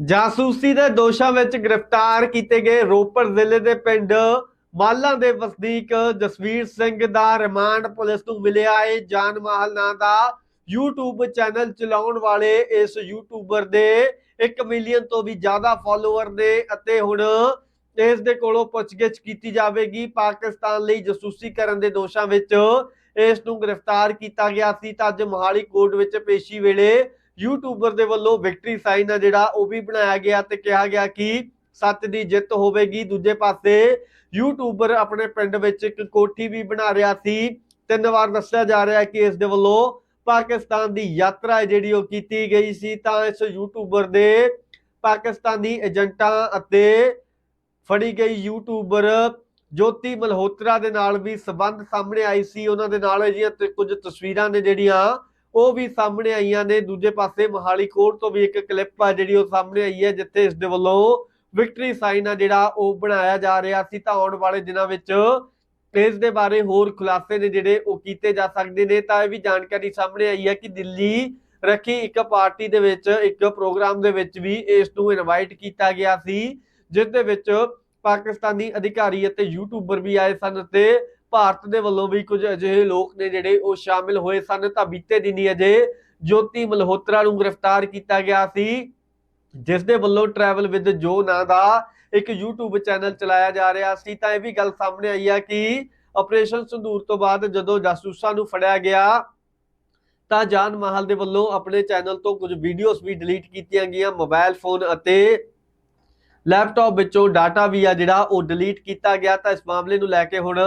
ਜਾਸੂਸੀ ਦੇ ਦੋਸ਼ਾਂ ਵਿੱਚ ਗ੍ਰਿਫਤਾਰ ਕੀਤੇ ਗਏ ਰੋਪੜ ਜ਼ਿਲ੍ਹੇ ਦੇ ਪਿੰਡ ਮਾਲਾਂ ਦੇ ਵਸਨੀਕ ਜਸਵੀਰ ਸਿੰਘ ਦਾ ਰਿਮਾਂਡ ਪੁਲਿਸ ਨੂੰ ਮਿਲਿਆ। ਹੈ ਜਾਨ ਮਾਹਲ ਨਾਂ ਦਾ YouTube ਚੈਨਲ ਚਲਾਉਣ ਵਾਲੇ ਇਸ YouTuber ਦੇ 1 ਮਿਲੀਅਨ ਤੋਂ ਵੀ ਜ਼ਿਆਦਾ ਫਾਲੋਅਰ ਨੇ ਅਤੇ ਹੁਣ ਇਸ ਦੇ ਕੋਲੋਂ ਪੁੱਛਗਿੱਛ ਕੀਤੀ ਜਾਵੇਗੀ। ਪਾਕਿਸਤਾਨ ਲਈ ਜਾਸੂਸੀ ਕਰਨ ਦੇ ਦੋਸ਼ਾਂ ਵਿੱਚ ਇਸ ਨੂੰ ਗ੍ਰਿਫਤਾਰ ਕੀਤਾ ਗਿਆ ਸੀ। ਤਾਂ ਅੱਜ ਮੋਹਾਲੀ ਕੋਰਟ ਵਿੱਚ ਪੇਸ਼ੀ ਵੇਲੇ ਯੂਟਿਊਬਰ ਦੇ ਵੱਲੋਂ ਵਿਕਟਰੀ ਸਾਈਨ ਆ ਜਿਹੜਾ, ਉਹ ਵੀ ਬਣਾਇਆ ਗਿਆ ਤੇ ਕਿਹਾ ਗਿਆ ਕਿ ਸੱਚ ਦੀ ਜਿੱਤ ਹੋਵੇਗੀ। ਦੂਜੇ ਪਾਸੇ ਯੂਟਿਊਬਰ ਆਪਣੇ ਪਿੰਡ ਵਿੱਚ ਇੱਕ ਕੋਠੀ ਵੀ ਬਣਾ ਰਿਹਾ ਸੀ। ਤਿੰਨ ਵਾਰ ਦੱਸਿਆ ਜਾ ਰਿਹਾ ਕਿ ਇਸ ਦੇ ਵੱਲੋਂ ਪਾਕਿਸਤਾਨ ਦੀ ਯਾਤਰਾ ਜਿਹੜੀ ਉਹ ਕੀਤੀ ਗਈ ਸੀ। ਤਾਂ ਇਸ ਯੂਟਿਊਬਰ ਦੇ ਪਾਕਿਸਤਾਨੀ ਏਜੰਟਾਂ ਅਤੇ ਫੜੀ ਗਈ ਯੂਟਿਊਬਰ ਜੋਤੀ ਮਲਹੋਤਰਾ ਦੇ ਨਾਲ ਵੀ ਸਬੰਧ ਸਾਹਮਣੇ ਆਈ ਸੀ। ਉਹਨਾਂ ਦੇ ਨਾਲ ਜਿਹੜੀਆਂ ਤੇ ਕੁਝ ਤਸਵੀਰਾਂ ਨੇ ਜਿਹੜੀਆਂ ਉਹ ਵੀ ਸਾਹਮਣੇ ਆਈਆਂ ਨੇ, ਦੂਜੇ ਪਾਸੇ ਮੋਹਾਲੀ ਕੋਰਟ ਤੋਂ ਵੀ ਇੱਕ ਕਲਿੱਪ ਆ ਜਿਹੜੀ ਉਹ ਸਾਹਮਣੇ ਆਈ ਹੈ, ਜਿੱਥੇ ਇਸ ਦੇ ਵੱਲੋਂ ਵਿਕਟਰੀ ਸਾਈਨ ਆ ਜਿਹੜਾ ਉਹ ਬਣਾਇਆ ਜਾ ਰਿਹਾ ਸੀ। ਤਾਂ ਆਉਣ ਵਾਲੇ ਦਿਨਾਂ ਵਿੱਚ ਇਸ ਦੇ ਬਾਰੇ ਹੋਰ ਖੁਲਾਸੇ ਨੇ ਜਿਹੜੇ ਉਹ ਕੀਤੇ ਜਾ ਸਕਦੇ ਨੇ। ਤਾਂ ਇਹ ਵੀ ਜਾਣਕਾਰੀ ਸਾਹਮਣੇ ਆਈ ਹੈ ਕਿ ਦਿੱਲੀ ਰੱਖੀ ਇੱਕ ਪਾਰਟੀ ਦੇ ਵਿੱਚ, ਇੱਕ ਪ੍ਰੋਗਰਾਮ ਦੇ ਵਿੱਚ ਵੀ ਇਸ ਨੂੰ ਇਨਵਾਈਟ ਕੀਤਾ ਗਿਆ ਸੀ, ਜਿਸ ਦੇ ਵਿੱਚ ਪਾਕਿਸਤਾਨੀ ਅਧਿਕਾਰੀ ਅਤੇ ਯੂਟਿਊਬਰ ਵੀ ਆਏ ਸਨ ਤੇ ਭਾਰਤ ਦੇ ਵੱਲੋਂ ਵੀ ਕੁਝ ਅਜਿਹੇ ਲੋਕ ਨੇ ਜਿਹੜੇ ਉਹ ਸ਼ਾਮਿਲ ਹੋਏ ਸਨ ਤਾਂ ਬੀਤੇ ਦਿਨੀ ਅਜੇ ਜੋਤੀ ਮਲਹੋਤਰਾ ਨੂੰ ਗ੍ਰਿਫਤਾਰ ਕੀਤਾ ਗਿਆ ਸੀ, ਜਿਸ ਦੇ ਵੱਲੋਂ ਟਰੈਵਲ ਵਿਦ ਜੋ ਨਾਂ ਦਾ ਇੱਕ YouTube ਚੈਨਲ ਚਲਾਇਆ ਜਾ ਰਿਹਾ ਸੀ। ਤਾਂ ਇਹ ਵੀ ਗੱਲ ਸਾਹਮਣੇ ਆਈ ਆ ਕਿ ਆਪਰੇਸ਼ਨ ਸੰਦੂਰ ਤੋਂ ਬਾਅਦ ਜਦੋਂ ਜਾਸੂਸਾਂ ਨੂੰ ਫੜਿਆ ਗਿਆ, ਤਾਂ ਜਾਨ ਮਾਹਲ ਦੇ ਵੱਲੋਂ ਆਪਣੇ ਚੈਨਲ ਤੋਂ ਕੁਝ ਵੀਡੀਓਜ਼ ਵੀ ਡਿਲੀਟ ਕੀਤੀਆਂ ਗਈਆਂ ਮੋਬਾਈਲ ਫੋਨ ਅਤੇ ਲੈਪਟਾਪ ਵਿੱਚੋਂ ਡਾਟਾ ਵੀ ਆ ਜਿਹੜਾ ਉਹ ਡਿਲੀਟ ਕੀਤਾ ਗਿਆ। ਤਾਂ ਇਸ ਮਾਮਲੇ ਨੂੰ ਲੈ ਕੇ ਹੁਣ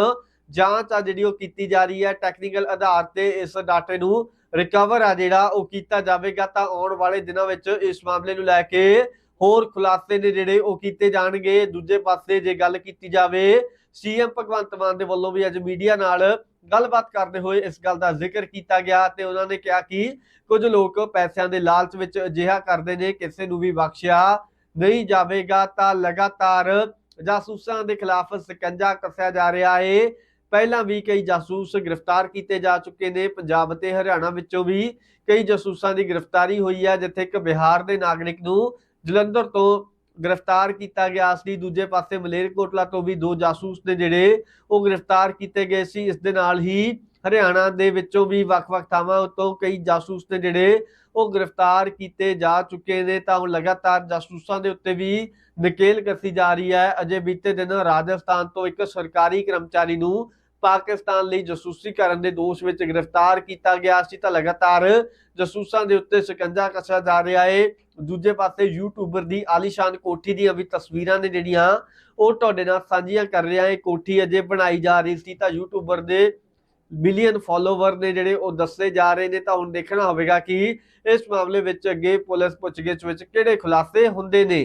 ਜਾਂਚ ਆ ਜਿਹੜੀ ਉਹ ਕੀਤੀ ਜਾ ਰਹੀ ਹੈ ਟੈਕਨੀਕਲ ਆਧਾਰ ਤੇ ਇਸ ਡਾਟੇ ਨੂੰ ਰਿਕਵਰ ਆ ਜਿਹੜਾ ਉਹ ਕੀਤਾ ਜਾਵੇਗਾ ਤਾਂ ਆਉਣ ਵਾਲੇ ਦਿਨਾਂ ਵਿੱਚ ਇਸ ਮਾਮਲੇ ਨੂੰ ਲੈ ਕੇ ਹੋਰ ਖੁਲਾਸੇ ਨੇ ਜਿਹੜੇ ਉਹ ਕੀਤੇ ਜਾਣਗੇ। ਦੂਜੇ ਪਾਸੇ ਜੇ ਗੱਲ ਕੀਤੀ ਜਾਵੇ ਸੀਐਮ ਭਗਵੰਤ ਮਾਨ ਦੇ ਵੱਲੋਂ ਵੀ ਅੱਜ ਮੀਡੀਆ ਨਾਲ ਗੱਲਬਾਤ ਕਰਦੇ ਹੋਏ ਇਸ ਗੱਲ ਦਾ ਜ਼ਿਕਰ ਕੀਤਾ ਗਿਆ ਤੇ ਉਹਨਾਂ ਨੇ ਕਿਹਾ ਕਿ ਕੁਝ ਲੋਕ ਪੈਸਿਆਂ ਦੇ ਲਾਲਚ ਵਿੱਚ ਅਜਿਹਾ ਕਰਦੇ ਨੇ, ਕਿਸੇ ਨੂੰ ਵੀ ਬਖਸ਼ਿਆ ਨਹੀਂ ਜਾਵੇਗਾ ਤਾਂ ਲਗਾਤਾਰ ਜਾਸੂਸਾਂ ਦੇ ਖਿਲਾਫ ਸਕੰਜਾ ਕੱਸਿਆ ਜਾ ਰਿਹਾ ਏ। ਪਹਿਲਾਂ ਵੀ ਕਈ ਜਾਸੂਸ ਗ੍ਰਿਫਤਾਰ ਕੀਤੇ ਜਾ ਚੁੱਕੇ ਨੇ। ਪੰਜਾਬ ਅਤੇ ਹਰਿਆਣਾ ਵਿੱਚੋਂ ਵੀ ਕਈ ਜਾਸੂਸਾਂ ਦੀ ਗ੍ਰਿਫਤਾਰੀ ਹੋਈ ਹੈ, ਜਿੱਥੇ ਇੱਕ ਬਿਹਾਰ ਦੇ ਨਾਗਰਿਕ ਨੂੰ ਜਲੰਧਰ ਤੋਂ ਗ੍ਰਿਫਤਾਰ ਕੀਤਾ ਗਿਆ ਸੀ। ਦੂਜੇ ਪਾਸੇ ਮਲੇਰਕੋਟਲਾ ਤੋਂ ਵੀ ਦੋ ਜਾਸੂਸ ਨੇ ਜਿਹੜੇ ਉਹ ਗ੍ਰਿਫਤਾਰ ਕੀਤੇ ਗਏ ਸੀ। ਇਸ ਦੇ ਨਾਲ ਹੀ ਹਰਿਆਣਾ ਦੇ ਵਿੱਚੋਂ ਵੀ ਵੱਖ-ਵੱਖ ਥਾਵਾਂ ਉੱਤੋਂ ਕਈ ਜਾਸੂਸ ਨੇ ਜਿਹੜੇ ਉਹ ਗ੍ਰਿਫਤਾਰ ਕੀਤੇ ਜਾ ਚੁੱਕੇ ਨੇ। ਤਾਂ ਉਹ ਲਗਾਤਾਰ ਜਾਸੂਸਾਂ ਦੇ ਉੱਤੇ ਵੀ ਨਕੇਲ ਕੱਸੀ ਜਾ ਰਹੀ ਹੈ। ਅਜੇ ਬੀਤੇ ਦਿਨ ਰਾਜਸਥਾਨ ਤੋਂ ਇੱਕ ਸਰਕਾਰੀ ਕਰਮਚਾਰੀ ਨੂੰ ਪਾਕਿਸਤਾਨ ਲਈ ਜਸੂਸੀ ਕਰਨ ਦੇ ਦੋਸ਼ ਵਿੱਚ ਗ੍ਰਿਫਤਾਰ ਕੀਤਾ ਗਿਆ ਸੀ ਤਾਂ ਲਗਾਤਾਰ ਜਸੂਸਾਂ ਦੇ ਉੱਤੇ ਸ਼ਿਕੰਜਾ ਕੱਸਿਆ ਜਾ ਰਿਹਾ ਹੈ ਦੂਜੇ ਪਾਸੇ ਯੂਟਿਊਬਰ ਦੀ ਆਲੀਸ਼ਾਨ ਕੋਠੀ ਦੀਆਂ ਵੀ ਤਸਵੀਰਾਂ ਨੇ ਜਿਹੜੀਆਂ ਉਹ ਤੁਹਾਡੇ ਨਾਲ ਸਾਂਝੀਆਂ ਕਰ ਰਿਹਾ ਹੈ ਕੋਠੀ ਅਜੇ ਬਣਾਈ ਜਾ ਰਹੀ ਸੀ ਤਾਂ ਯੂਟਿਊਬਰ ਦੇ ਮਿਲੀਅਨ ਫਾਲੋਵਰ ਨੇ ਜਿਹੜੇ ਉਹ ਦੱਸੇ ਜਾ ਰਹੇ ਨੇ ਤਾਂ ਹੁਣ ਦੇਖਣਾ ਹੋਵੇਗਾ ਕਿ ਇਸ ਮਾਮਲੇ ਵਿੱਚ ਅੱਗੇ ਪੁਲਿਸ ਪੁੱਛਗਿੱਛ ਵਿੱਚ ਕਿਹੜੇ ਖੁਲਾਸੇ ਹੁੰਦੇ ਨੇ।